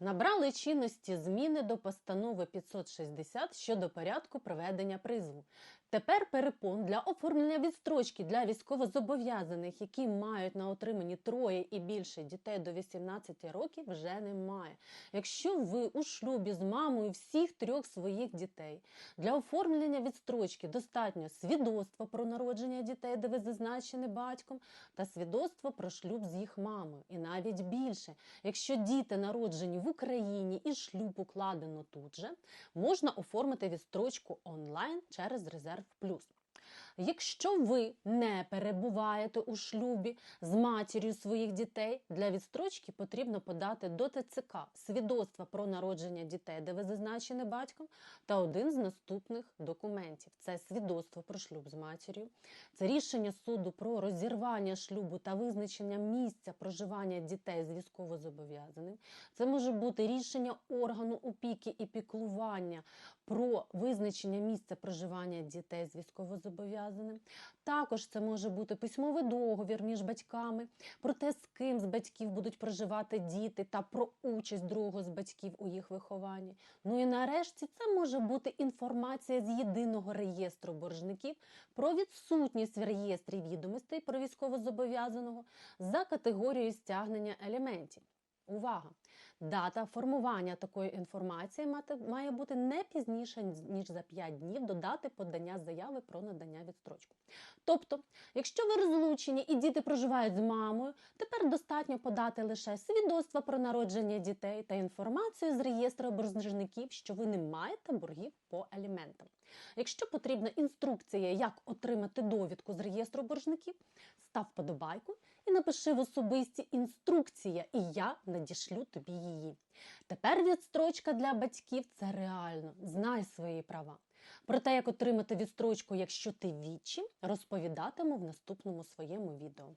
Набрали чинності зміни до постанови 560 щодо порядку проведення призову. Тепер перепон для оформлення відстрочки для військовозобов'язаних, які мають на отриманні троє і більше дітей до 18 років, вже немає. Якщо ви у шлюбі з мамою всіх трьох своїх дітей, для оформлення відстрочки достатньо свідоцтва про народження дітей, де ви зазначені батьком, та свідоцтво про шлюб з їх мамою. І навіть більше, якщо діти народжені в Україні і шлюб укладено тут же, можна оформити відстрочку онлайн через Резерв Плюс. Якщо ви не перебуваєте у шлюбі з матір'ю своїх дітей, для відстрочки потрібно подати до ТЦК свідоцтва про народження дітей, де ви зазначені батьком, та один з наступних документів: це свідоцтво про шлюб з матір'ю, це рішення суду про розірвання шлюбу та визначення місця проживання дітей з військовозобов'язаним. Це може бути рішення органу опіки і піклування про визначення місця проживання дітей з військовозобов'язаним. Також це може бути письмовий договір між батьками про те, з ким з батьків будуть проживати діти, та про участь другого з батьків у їх вихованні. Ну і нарешті це може бути інформація з єдиного реєстру боржників про відсутність в реєстрі відомостей про військовозобов'язаного за категорією стягнення елементів. Увага! Дата формування такої інформації має бути не пізніше, ніж за 5 днів до дати подання заяви про надання відстрочку. Тобто, якщо ви розлучені і діти проживають з мамою, тепер достатньо подати лише свідоцтво про народження дітей та інформацію з реєстру боржників, що ви не маєте боргів по аліментам. Якщо потрібна інструкція, як отримати довідку з реєстру боржників, став подобайку і напиши в особисті інструкція, і я надішлю тобі її. Тепер відстрочка для батьків це реально. Знай свої права. Про те, як отримати відстрочку, якщо ти вічі, розповідатиму в наступному своєму відео.